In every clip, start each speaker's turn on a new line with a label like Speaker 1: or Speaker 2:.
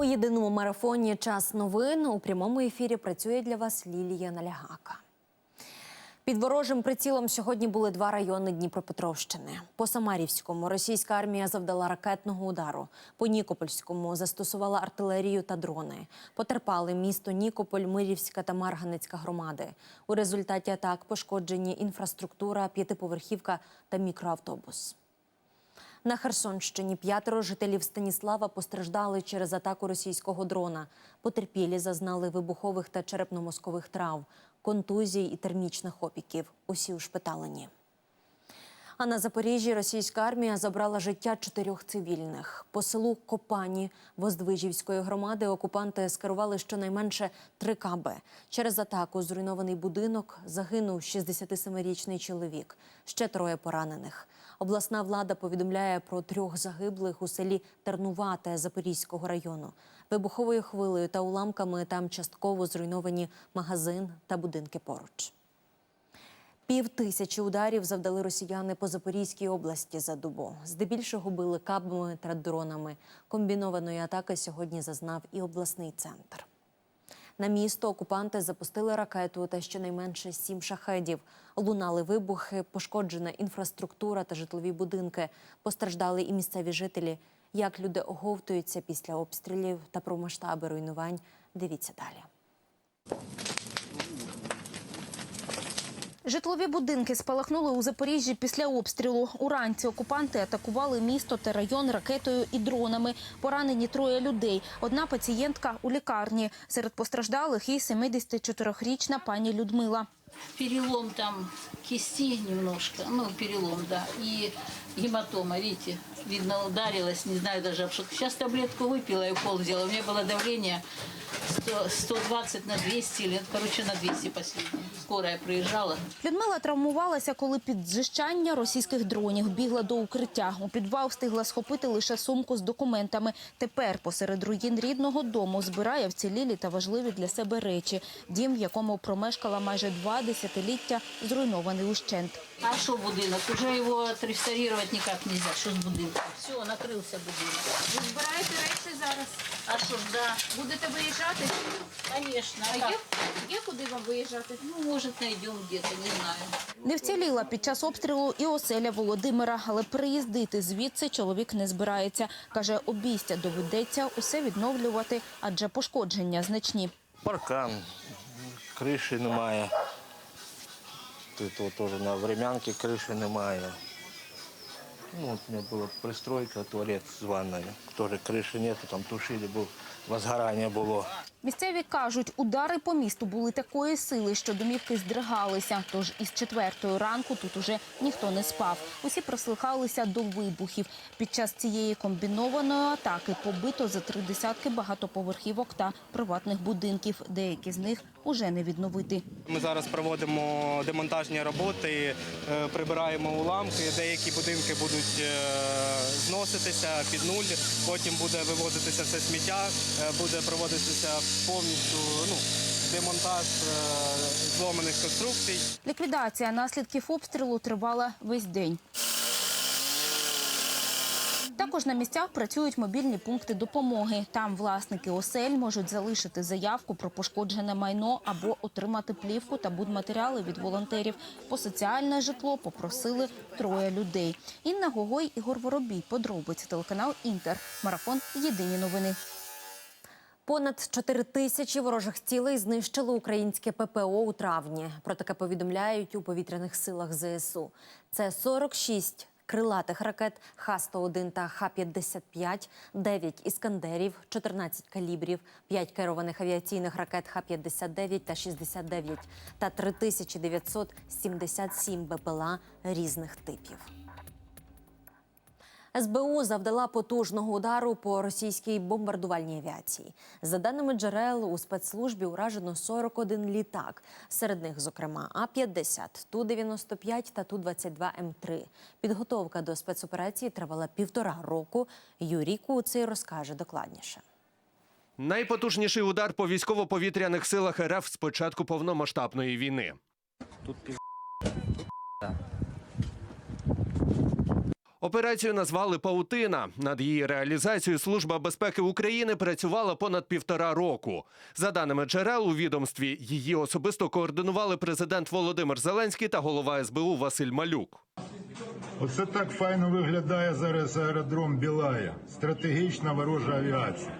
Speaker 1: У єдиному марафоні час новин у прямому ефірі працює для вас Лілія Налягака. Під ворожим прицілом сьогодні були два райони Дніпропетровщини. По Самарівському російська армія завдала ракетного удару. По Нікопольському застосувала артилерію та дрони. Потерпали місто Нікополь, Мирівська та Марганецька громади. У результаті атак пошкоджені інфраструктура, п'ятиповерхівка та мікроавтобус. На Херсонщині п'ятеро жителів Станіслава постраждали через атаку російського дрона. Потерпілі зазнали вибухових та черепно-мозкових травм, контузій і термічних опіків. Усі ушпиталені. А на Запоріжжі російська армія забрала життя чотирьох цивільних. По селу Копані Воздвижівської громади окупанти скерували щонайменше три каби. Через атаку зруйнований будинок загинув 67-річний чоловік. Ще троє поранених. Обласна влада повідомляє про трьох загиблих у селі Тернувате Запорізького району. Вибуховою хвилею та уламками там частково зруйновані магазин та будинки поруч. Пів тисячі ударів завдали росіяни по Запорізькій області за добу. Здебільшого били кабами та дронами. Комбінованої атаки сьогодні зазнав і обласний центр. На місто окупанти запустили ракету та щонайменше сім шахедів. Лунали вибухи, пошкоджена інфраструктура та житлові будинки. Постраждали і місцеві жителі. Як люди оговтуються після обстрілів та про масштаби руйнувань, дивіться далі.
Speaker 2: Житлові будинки спалахнули у Запоріжжі після обстрілу. Уранці окупанти атакували місто та район ракетою і дронами. Поранені троє людей. Одна пацієнтка у лікарні. Серед постраждалих і 74-річна пані Людмила.
Speaker 3: перелом там кісті немножко, ну, перелом, да, і гематома, видите, видно, ударилась, не знаю даже, что. Сейчас таблетку выпила и укол сделала, у меня было давление 100, 120 на 200, или, короче, на 200 последнее. Скорая приезжала.
Speaker 2: Людмила травмувалася, коли під зжищання російських дронів бігла до укриття. У підвал встигла схопити лише сумку з документами. Тепер посеред руїн рідного дому збирає вцілілі та важливі для себе речі. Дім, в якому промешкала майже два десятиліття, зруйнований ущент.
Speaker 3: А что будинок? Уже его отреставрировать никак нельзя. Что с будинком? Все, накрылся будинок.
Speaker 4: Ви збираєте речі зараз?
Speaker 3: А что ж, да,
Speaker 4: Будете виїжджати?
Speaker 3: конечно.
Speaker 4: А є, є куди вам виїжджати?
Speaker 3: Ну, может, найдем где-то, не знаю.
Speaker 2: Не вціліла під час обстрілу і оселя Володимира, але приїздити звідси чоловік не збирається. Каже, обійстя доведеться усе відновлювати, адже пошкодження значні.
Speaker 5: Паркан, криші немає. Тут теж на времянці криші немає. Ну, вот у меня была пристройка, туалет с ванной. Тоже крыши нету, там тушили, бо возгорання було.
Speaker 2: Місцеві кажуть, удари по місту були такої сили, що домівки здригалися. Тож із четвертої ранку тут уже ніхто не спав. Усі прислухалися до вибухів. Під час цієї комбінованої атаки побито за три десятки багатоповерхівок та приватних будинків. Деякі з них уже не відновити.
Speaker 6: Ми зараз проводимо демонтажні роботи, е, прибираємо уламки. Деякі будинки будуть е, зноситися під нуль. Потім буде вивозитися все сміття, буде проводитися повністю ну, демонтаж е, зломаних конструкцій.
Speaker 2: Ліквідація наслідків обстрілу тривала весь день. Також на місцях працюють мобільні пункти допомоги. Там власники осель можуть залишити заявку про пошкоджене майно або отримати плівку та будматеріали від волонтерів. По соціальне житло попросили троє людей. Інна Гогой, Ігор Воробій. Подробиці телеканал Інтер. Марафон. Єдині новини.
Speaker 1: Понад 4 тисячі ворожих цілей знищило українське ППО у травні. Про таке повідомляють у повітряних силах ЗСУ. Це 46 крилатих ракет Х-101 та Х-55, 9 іскандерів, 14 калібрів, 5 керованих авіаційних ракет Х-59 та 69 та 3977 БПЛА різних типів. СБУ завдала потужного удару по російській бомбардувальній авіації. За даними джерел, у спецслужбі уражено 41 літак. Серед них, зокрема, А-50, Ту-95 та Ту-22М3. Підготовка до спецоперації тривала півтора року. Юрій Куций розкаже докладніше.
Speaker 7: Найпотужніший удар по військово-повітряних силах РФ з початку повномасштабної війни. Операцію назвали Паутина. Над її реалізацією Служба безпеки України працювала понад півтора року. За даними джерел у відомстві, її особисто координували президент Володимир Зеленський та голова СБУ Василь Малюк.
Speaker 8: Оце так файно виглядає зараз аеродром Білая. Стратегічна ворожа авіація.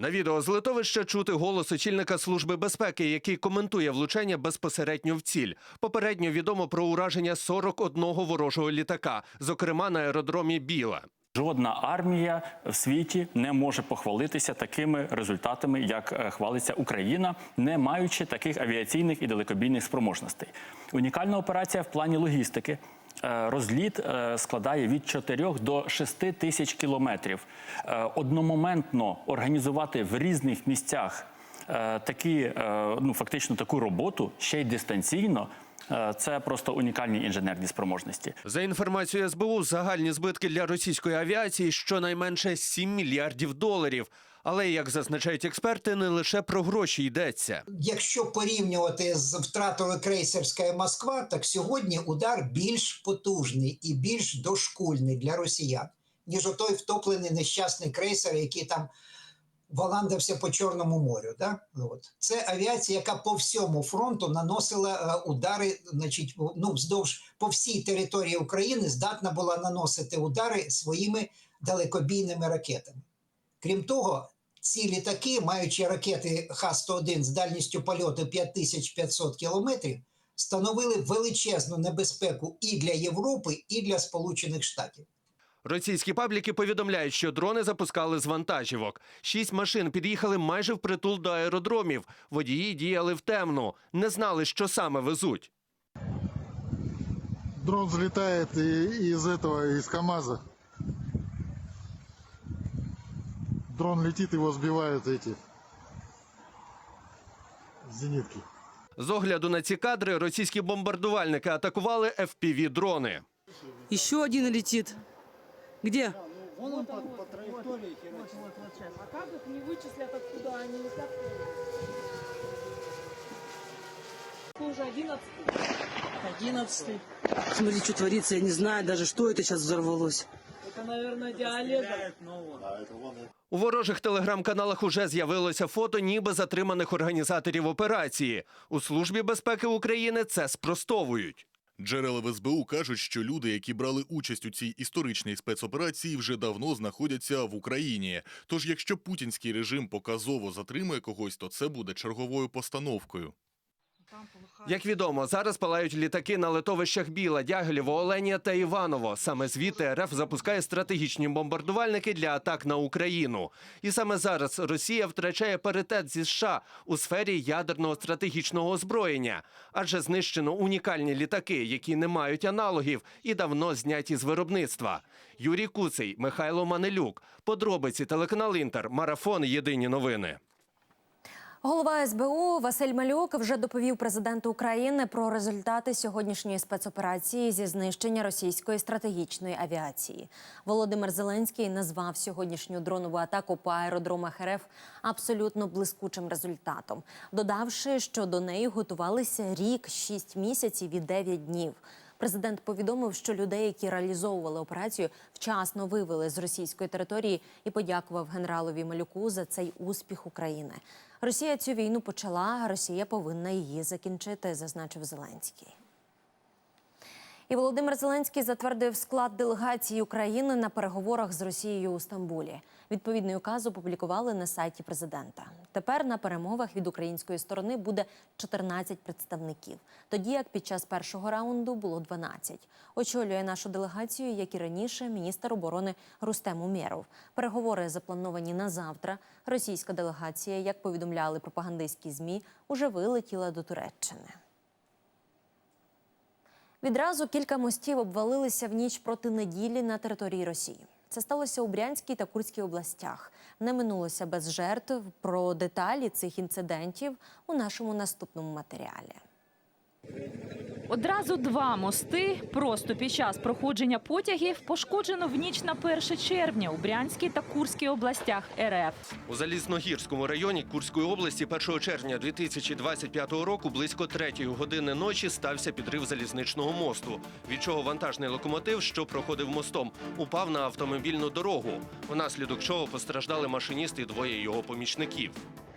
Speaker 7: На відео з литовища чути голос очільника служби безпеки, який коментує влучання безпосередньо в ціль. Попередньо відомо про ураження 41 ворожого літака, зокрема на аеродромі Біла.
Speaker 9: Жодна армія в світі не може похвалитися такими результатами, як е, хвалиться Україна, не маючи таких авіаційних і далекобійних спроможностей. Унікальна операція в плані логістики. Е, Розліт е, складає від 4 до 6 тисяч кілометрів. Е, Одномоментно організувати в різних місцях такі, ну фактично таку роботу ще й дистанційно. Це просто унікальні інженерні спроможності.
Speaker 7: За інформацією СБУ, загальні збитки для російської авіації щонайменше 7 мільярдів доларів. Але як зазначають експерти, не лише про гроші йдеться.
Speaker 10: Якщо порівнювати з втратою крейсерська Москва, так сьогодні удар більш потужний і більш дошкульний для росіян, ніж отой втоплений нещасний крейсер, який там валандався по Чорному морю. Да? От. Це авіація, яка по всьому фронту наносила е, удари, значить, ну, вздовж по всій території України здатна була наносити удари своїми далекобійними ракетами. Крім того, ці літаки, маючи ракети Х-101 з дальністю польоту 5500 кілометрів, становили величезну небезпеку і для Європи, і для Сполучених Штатів.
Speaker 7: Російські пабліки повідомляють, що дрони запускали з вантажівок. Шість машин під'їхали майже впритул до аеродромів. Водії діяли в темну, не знали, що саме везуть.
Speaker 8: Дрон взлетает и- из этого, из КАМАЗа. Дрон летит, его сбивают эти зенитки.
Speaker 7: З огляду на ці кадри російські бомбардувальники атакували FPV-дрони.
Speaker 11: Еще один летит. Где? Одиннадцатый. Смотри, что творится, я не знаю даже, что это сейчас взорвалось.
Speaker 7: У ворожих телеграм-каналах уже з'явилося фото ніби затриманих організаторів операції. У службі безпеки України це спростовують.
Speaker 12: Джерела в СБУ кажуть, що люди, які брали участь у цій історичній спецоперації, вже давно знаходяться в Україні. Тож, якщо путінський режим показово затримує когось, то це буде черговою постановкою.
Speaker 7: Як відомо, зараз палають літаки на литовищах Біла, Дягилєво, Оленя та Іваново. Саме звідти РФ запускає стратегічні бомбардувальники для атак на Україну. І саме зараз Росія втрачає паритет зі США у сфері ядерного стратегічного озброєння, адже знищено унікальні літаки, які не мають аналогів і давно зняті з виробництва. Юрій Куций, Михайло Манелюк. Подробиці телеканал Інтер. Марафон. Єдині новини.
Speaker 1: Голова СБУ Василь Малюк вже доповів президенту України про результати сьогоднішньої спецоперації зі знищення російської стратегічної авіації. Володимир Зеленський назвав сьогоднішню дронову атаку по аеродромах РФ абсолютно блискучим результатом, додавши, що до неї готувалися рік, шість місяців і дев'ять днів. Президент повідомив, що людей, які реалізовували операцію, вчасно вивели з російської території і подякував генералові Малюку за цей успіх України. Росія цю війну почала, Росія повинна її закінчити, зазначив Зеленський. І Володимир Зеленський затвердив склад делегації України на переговорах з Росією у Стамбулі. Відповідний указ опублікували на сайті президента. Тепер на перемовах від української сторони буде 14 представників, тоді як під час першого раунду було 12. Очолює нашу делегацію, як і раніше, міністр оборони Рустем Умєров. Переговори заплановані на завтра. Російська делегація, як повідомляли пропагандистські змі, уже вилетіла до Туреччини. Відразу кілька мостів обвалилися в ніч проти неділі на території Росії. Це сталося у Брянській та Курській областях. Не минулося без жертв. Про деталі цих інцидентів у нашому наступному матеріалі.
Speaker 13: Одразу два мости просто під час проходження потягів пошкоджено в ніч на 1 червня у Брянській та Курській областях РФ.
Speaker 7: У Залізногірському районі Курської області 1 червня 2025 року близько 3 години ночі стався підрив залізничного мосту, від чого вантажний локомотив, що проходив мостом, упав на автомобільну дорогу, внаслідок чого постраждали машиніст і двоє його помічників.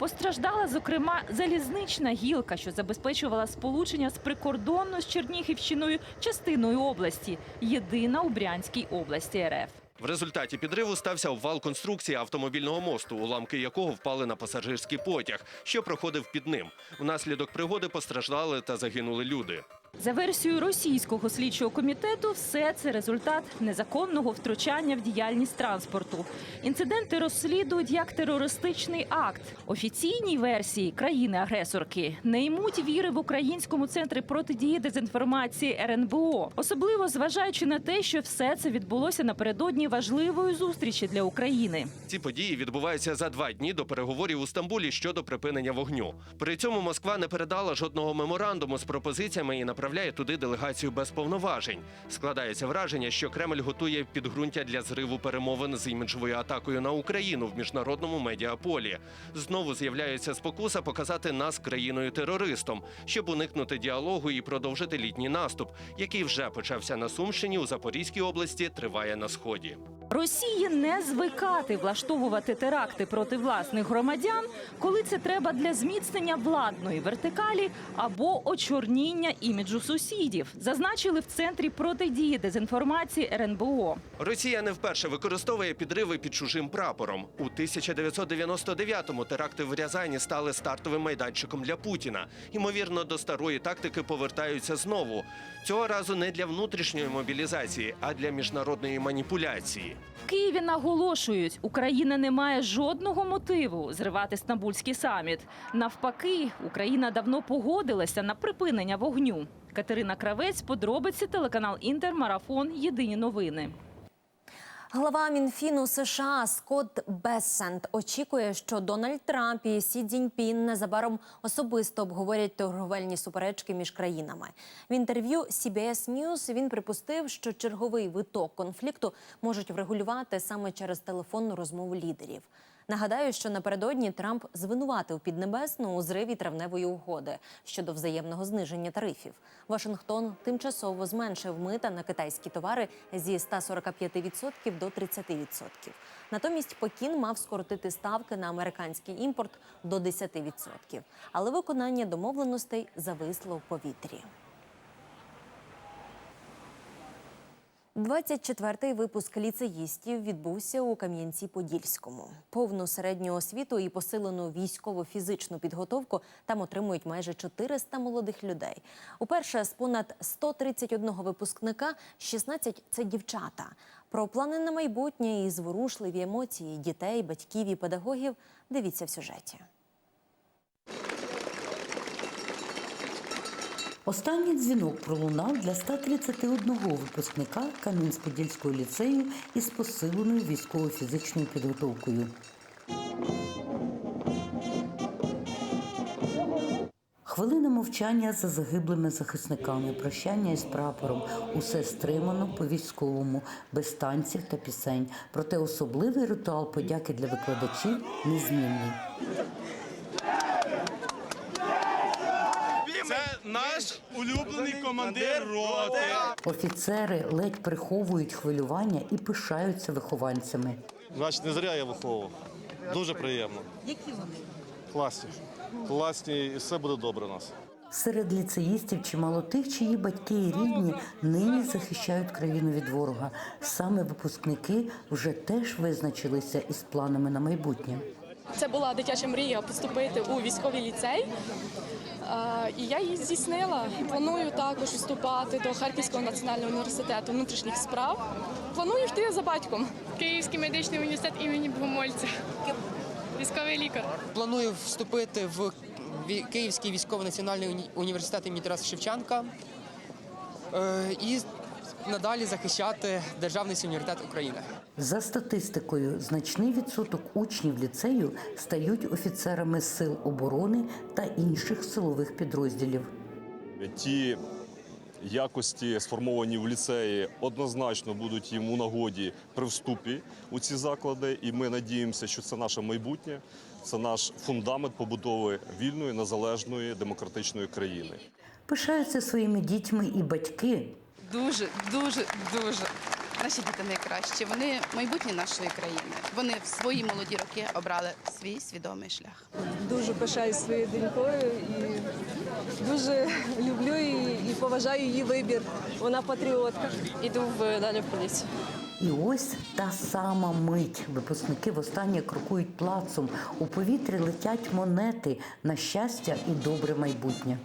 Speaker 13: Постраждала, зокрема, залізнична гілка, що забезпечувала сполучення з прикордонною з Чернігівщиною частиною області, єдина у Брянській області РФ.
Speaker 7: В результаті підриву стався обвал конструкції автомобільного мосту, уламки якого впали на пасажирський потяг, що проходив під ним. Внаслідок пригоди постраждали та загинули люди.
Speaker 13: За версією російського слідчого комітету, все це результат незаконного втручання в діяльність транспорту. Інциденти розслідують як терористичний акт. Офіційній версії країни-агресорки не ймуть віри в українському центрі протидії дезінформації РНБО, особливо зважаючи на те, що все це відбулося напередодні важливої зустрічі для України.
Speaker 7: Ці події відбуваються за два дні до переговорів у Стамбулі щодо припинення вогню. При цьому Москва не передала жодного меморандуму з пропозиціями і направляє туди делегацію без повноважень. Складається враження, що Кремль готує підґрунтя для зриву перемовин з іміджовою атакою на Україну в міжнародному медіаполі. Знову з'являється спокуса показати нас країною терористом, щоб уникнути діалогу і продовжити літній наступ, який вже почався на Сумщині у Запорізькій області, триває на сході.
Speaker 13: Росії не звикати влаштовувати теракти проти власних громадян, коли це треба для зміцнення владної вертикалі або очорніння іміджу сусідів, зазначили в центрі протидії дезінформації РНБО.
Speaker 7: Росія не вперше використовує підриви під чужим прапором. У 1999-му теракти в Рязані стали стартовим майданчиком для Путіна. Ймовірно, до старої тактики повертаються знову. Цього разу не для внутрішньої мобілізації, а для міжнародної маніпуляції.
Speaker 13: В Києві наголошують, Україна не має жодного мотиву зривати стамбульський саміт. Навпаки, Україна давно погодилася на припинення вогню. Катерина Кравець, подробиці телеканал Інтер, марафон. Єдині новини.
Speaker 1: Глава Мінфіну США Скотт Бессент очікує, що Дональд Трамп і Сі Цзіньпін незабаром особисто обговорять торговельні суперечки між країнами. В інтерв'ю CBS News він припустив, що черговий виток конфлікту можуть врегулювати саме через телефонну розмову лідерів. Нагадаю, що напередодні Трамп звинуватив Піднебесну у зриві травневої угоди щодо взаємного зниження тарифів. Вашингтон тимчасово зменшив мита на китайські товари зі 145% до 30%. Натомість Пекін мав скоротити ставки на американський імпорт до 10%. Але виконання домовленостей зависло в повітрі. 24-й випуск ліцеїстів відбувся у Кам'янці-Подільському. Повну середню освіту і посилену військово-фізичну підготовку там отримують майже 400 молодих людей. Уперше з понад 131 випускника 16 – це дівчата. Про плани на майбутнє і зворушливі емоції дітей, батьків і педагогів дивіться в сюжеті.
Speaker 14: Останній дзвінок пролунав для 131 випускника Кам'янськ-Подільського ліцею із посиленою військово-фізичною підготовкою. Хвилина мовчання за загиблими захисниками, прощання із прапором. Усе стримано по-військовому, без танців та пісень. Проте особливий ритуал подяки для викладачів незмінний.
Speaker 15: Це наш улюблений командир роти.
Speaker 14: Офіцери ледь приховують хвилювання і пишаються вихованцями.
Speaker 16: Значить, не зря я виховував. Дуже приємно.
Speaker 14: Які вони?
Speaker 16: Класні. Класні, і все буде добре у нас.
Speaker 14: Серед ліцеїстів чимало тих, чиї батьки і рідні нині захищають країну від ворога. Саме випускники вже теж визначилися із планами на майбутнє.
Speaker 17: Це була дитяча мрія поступити у військовий ліцей. І я її здійснила. Планую також вступати до Харківського національного університету внутрішніх справ. Планую йти за батьком.
Speaker 18: Київський медичний університет імені Богомольця. Військовий лікар.
Speaker 19: Планую вступити в Київський військовий національний університет імені Тараса Шевченка е, і надалі захищати Державний суверенітет України.
Speaker 14: За статистикою, значний відсоток учнів ліцею стають офіцерами сил оборони та інших силових підрозділів.
Speaker 20: Ті
Speaker 12: якості, сформовані в ліцеї, однозначно будуть їм у нагоді при вступі у ці заклади. І ми надіємося, що це наше майбутнє, це наш фундамент побудови вільної, незалежної, демократичної країни.
Speaker 14: Пишаються своїми дітьми і батьки.
Speaker 19: Дуже, дуже, дуже. Наші діти найкращі. Вони майбутнє нашої країни. Вони в свої молоді роки обрали свій свідомий шлях.
Speaker 21: Дуже пишаюсь своєю донькою і дуже люблю її і поважаю її вибір. Вона патріотка. Іду в далі в поліцію.
Speaker 14: І ось та сама мить. Випускники востаннє крокують плацом. У повітрі летять монети на щастя і добре майбутнє.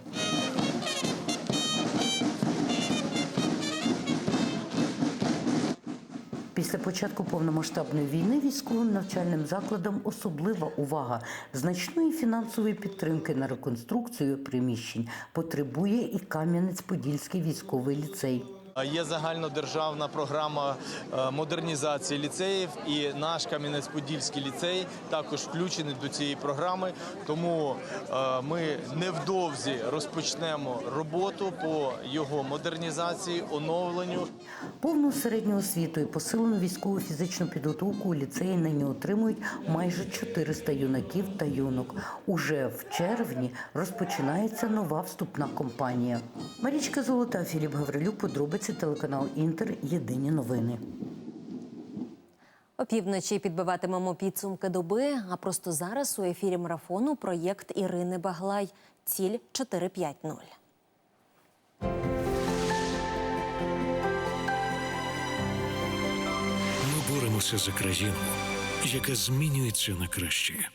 Speaker 14: Після початку повномасштабної війни військовим навчальним закладам особлива увага. Значної фінансової підтримки на реконструкцію приміщень потребує і Кам'янець-Подільський військовий ліцей.
Speaker 22: Є загальнодержавна програма е, модернізації ліцеїв, і наш Кам'янець-Подільський ліцей також включений до цієї програми. Тому е, ми невдовзі розпочнемо роботу по його модернізації, оновленню.
Speaker 14: Повну середню освіту і посилену військову фізичну підготовку у ліцеї нині отримують майже 400 юнаків та юнок. Уже в червні розпочинається нова вступна кампанія. Марічка Золота, Філіп Гаврилюк, подробиці телеканал Інтер. Єдині новини.
Speaker 1: Опівночі підбиватимемо підсумки доби. А просто зараз у ефірі марафону проєкт Ірини Баглай. Ціль 450.
Speaker 23: Ми боремося за країну, яка змінюється на краще.